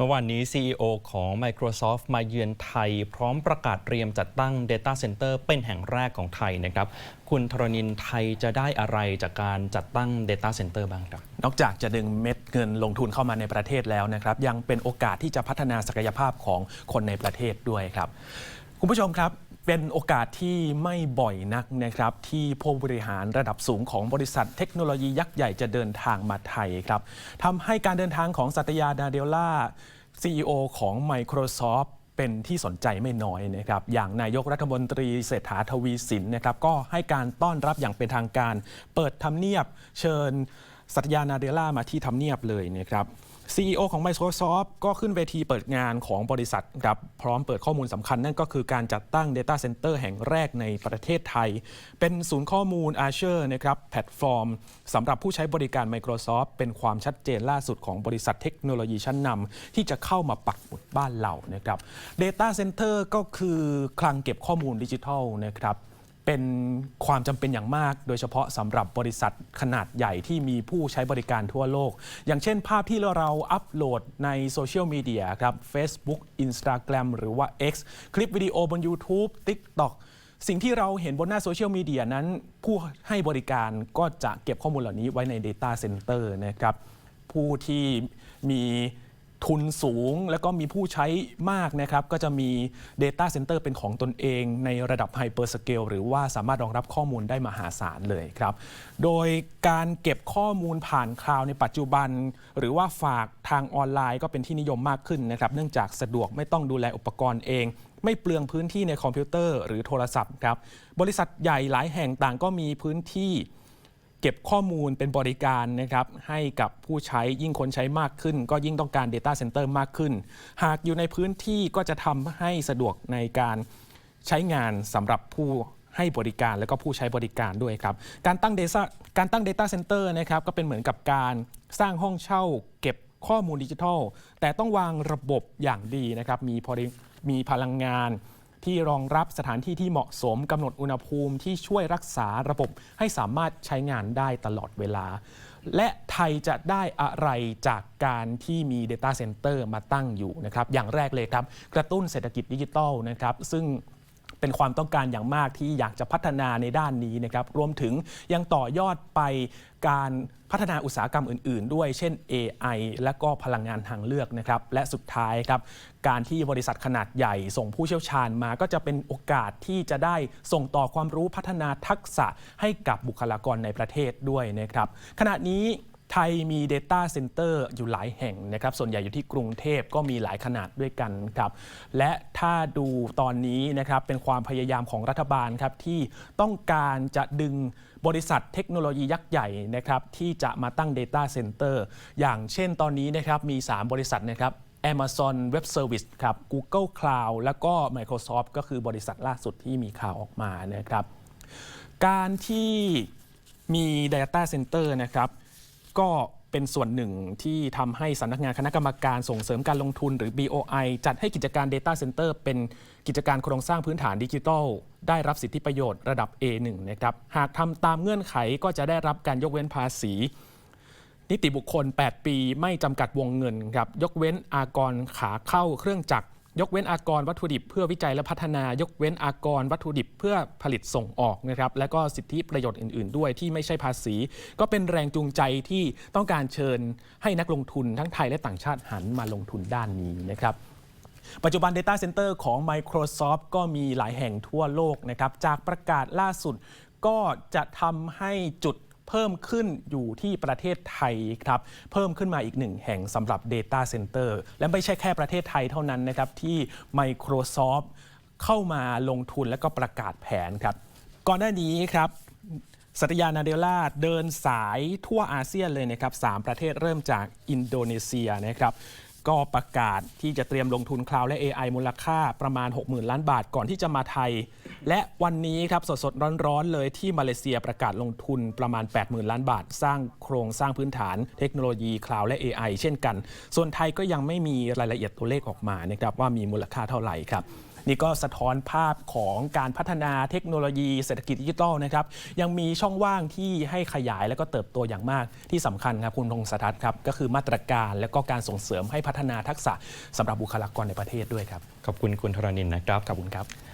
เมื่อวานนี้ CEO ของ Microsoft มาเยือนไทย พร้อมประกาศเตรียมจัดตั้ง Data Center เป็นแห่งแรกของไทยนะครับ คุณธรณินไทยจะได้อะไรจากการจัดตั้ง Data Center บ้างครับ นอกจากจะดึงเม็ดเงินลงทุนเข้ามาในประเทศแล้วนะครับ ยังเป็นโอกาสที่จะพัฒนาศักยภาพของคนในประเทศด้วยครับ คุณผู้ชมครับ เป็นโอกาสที่ไม่บ่อยนักนะครับ ที่ผู้บริหารระดับสูงของบริษัทเทคโนโลยียักษ์ใหญ่จะเดินทางมาไทยครับทำให้การเดินทางของสัตยาดาเดลล่า CEO ของ Microsoft เป็นที่สนใจไม่น้อยนะครับ อย่างนายกรัฐมนตรีเศรษฐาทวีสินนะครับ ก็ให้การต้อนรับอย่างเป็นทางการ เปิดทำเนียบเชิญสัตยานาเดลล่ามาที่ทำเนียบเลยนะครับ CEO ของ Microsoft ก็ขึ้นเวทีเปิดงานของบริษัทครับพร้อมเปิดข้อมูลสำคัญนั่นก็คือการจัดตั้ง Data Center แห่งแรกในประเทศไทย เป็นศูนย์ข้อมูล Azure นะครับแพลตฟอร์มสำหรับผู้ใช้บริการ Microsoft เป็นความชัดเจนล่าสุดของบริษัทเทคโนโลยีชั้นนำที่จะเข้ามาปักหมุดบ้านเรานะครับ Data Center ก็คือคลังเก็บข้อมูลดิจิทัลนะครับ เป็นความจำเป็นอย่างมาก โดยเฉพาะสำหรับบริษัทขนาดใหญ่ที่มีผู้ใช้บริการทั่วโลก อย่างเช่นภาพที่เราอัปโหลดในโซเชียลมีเดียครับ Facebook Instagram หรือว่า X คลิปวิดีโอบน YouTube TikTok สิ่งที่เราเห็นบนหน้าโซเชียลมีเดียนั้น ผู้ให้บริการก็จะเก็บข้อมูลเหล่านี้ไว้ใน Data Center นะครับ ผู้ที่มี ทุนสูงแล้วก็มีผู้ใช้มากนะครับ ก็จะมี Data Center เป็นของตนเองในระดับ Hyperscale หรือว่าสามารถรองรับข้อมูลได้มหาศาลเลยครับ โดยการเก็บข้อมูลผ่านคลาวในปัจจุบัน หรือว่าฝากทางออนไลน์ก็เป็นที่นิยมมากขึ้นนะครับ เนื่องจากสะดวกไม่ต้องดูแลอุปกรณ์เองไม่เปลืองพื้นที่ในคอมพิวเตอร์หรือโทรศัพท์ครับ บริษัทใหญ่หลายแห่งต่างก็มีพื้นที่ เก็บข้อมูลเป็นบริการนะครับให้กับผู้ใช้ยิ่งคนใช้มากขึ้น ก็ยิ่งต้องการ Data Center มากขึ้น หากอยู่ในพื้นที่ก็จะทำให้สะดวกในการใช้งานสำหรับผู้ให้บริการและก็ผู้ใช้บริการด้วยครับ การตั้ง Data การตั้ง Data Center นะครับก็เป็นเหมือนกับการสร้างห้องเช่า เก็บข้อมูลดิจิทัล แต่ต้องวางระบบอย่างดีนะครับมีพอมีพลังงาน ที่รองรับสถานที่ที่เหมาะสมกำหนดอุณหภูมิที่ช่วยรักษาระบบให้สามารถใช้งานได้ตลอดเวลา และไทยจะได้อะไรจากการที่มี Data Center มาตั้งอยู่นะครับอย่างแรกเลยครับ กระตุ้นเศรษฐกิจดิจิทัลนะครับซึ่ง เป็นความต้องการอย่างมากที่อยากจะพัฒนาในด้านนี้นะครับรวมถึงยังต่อยอดไปการพัฒนาอุตสาหกรรมอื่น ๆ ด้วย เช่น AI และก็พลังงานทางเลือกนะครับและสุดท้ายครับการที่บริษัทขนาดใหญ่ส่งผู้เชี่ยวชาญมาก็จะเป็นโอกาสที่จะได้ส่งต่อความรู้พัฒนาทักษะให้กับบุคลากรในประเทศด้วยนะครับขณะนี้ ไทยมี Data Center อยู่หลายแห่งนะครับ ส่วนใหญ่อยู่ที่กรุงเทพก็มีหลายขนาดด้วยกันครับ และถ้าดูตอนนี้นะครับเป็นความพยายามของรัฐบาลครับที่ต้องการจะดึงบริษัทเทคโนโลยียักษ์ใหญ่นะครับที่จะมาตั้ง Data Center อย่างเช่นตอนนี้นะครับมี 3 บริษัทนะครับ Amazon Web Service ครับ Google Cloud แล้วก็ Microsoft ก็คือบริษัทล่าสุดที่มีข่าวออกมานะครับ การที่มี Data Center นะครับ ก็เป็นส่วนหนึ่งที่ทำให้สำนักงานคณะกรรมการส่งเสริมการลงทุนหรือ BOI จัดให้กิจการ Data Center เป็นกิจการโครงสร้างพื้นฐานดิจิทัล ได้รับสิทธิประโยชน์ระดับ A1 นะครับ หากทำตามเงื่อนไขก็จะได้รับการยกเว้นภาษี นิติบุคคล 8 ปีไม่จำกัดวงเงินครับ ยกเว้นอากรขาเข้าเครื่องจักร ยกเว้นอากรวัตถุดิบเพื่อวิจัยและพัฒนายกเว้นอากรวัตถุดิบเพื่อผลิตส่งออกนะครับและก็สิทธิประโยชน์อื่น ๆ ด้วยที่ไม่ใช่ภาษี ก็เป็นแรงจูงใจที่ต้องการเชิญให้นักลงทุนทั้งไทยและต่างชาติหันมาลงทุนด้านนี้นะครับปัจจุบัน Data Center ของ Microsoft ก็มีหลายแห่งทั่วโลกนะครับจากประกาศล่าสุดก็จะทำให้จุด เพิ่มขึ้นอยู่ที่ประเทศไทยครับเพิ่มขึ้นมาอีกหนึ่งแห่งสำหรับ Data Center และไม่ใช่แค่ประเทศไทยเท่านั้นนะครับที่ Microsoft เข้ามาลงทุนและก็ประกาศแผนครับ ก่อนหน้านี้ครับสัตยานาเดลล่าเดินสายทั่วอาเซียนเลยนะครับสามประเทศเริ่มจากอินโดนีเซียนะครับ ก็ประกาศที่จะเตรียมลงทุนคลาวด์และ AI มูลค่าประมาณ 60,000 ล้านบาทก่อนที่จะมาไทย และวันนี้ครับสดๆ ร้อนๆ เลยที่มาเลเซียประกาศลงทุนประมาณ 80,000 ล้านบาท สร้างโครงสร้างพื้นฐานเทคโนโลยีคลาวด์และ AI เช่นกัน ส่วนไทยก็ยังไม่มีรายละเอียดตัวเลขออกมานะครับว่ามีมูลค่าเท่าไหร่ครับ นี่ก็สะท้อนภาพของการพัฒนาเทคโนโลยีเศรษฐกิจดิจิทัลนะครับยังมีช่องว่างที่ให้ขยายและก็เติบโตอย่างมากที่สำคัญครับคุณธงศทัศน์ครับก็คือมาตรการและก็การส่งเสริมให้พัฒนาทักษะสำหรับบุคลากรในประเทศด้วยครับขอบคุณคุณธรณินนะครับขอบคุณครับ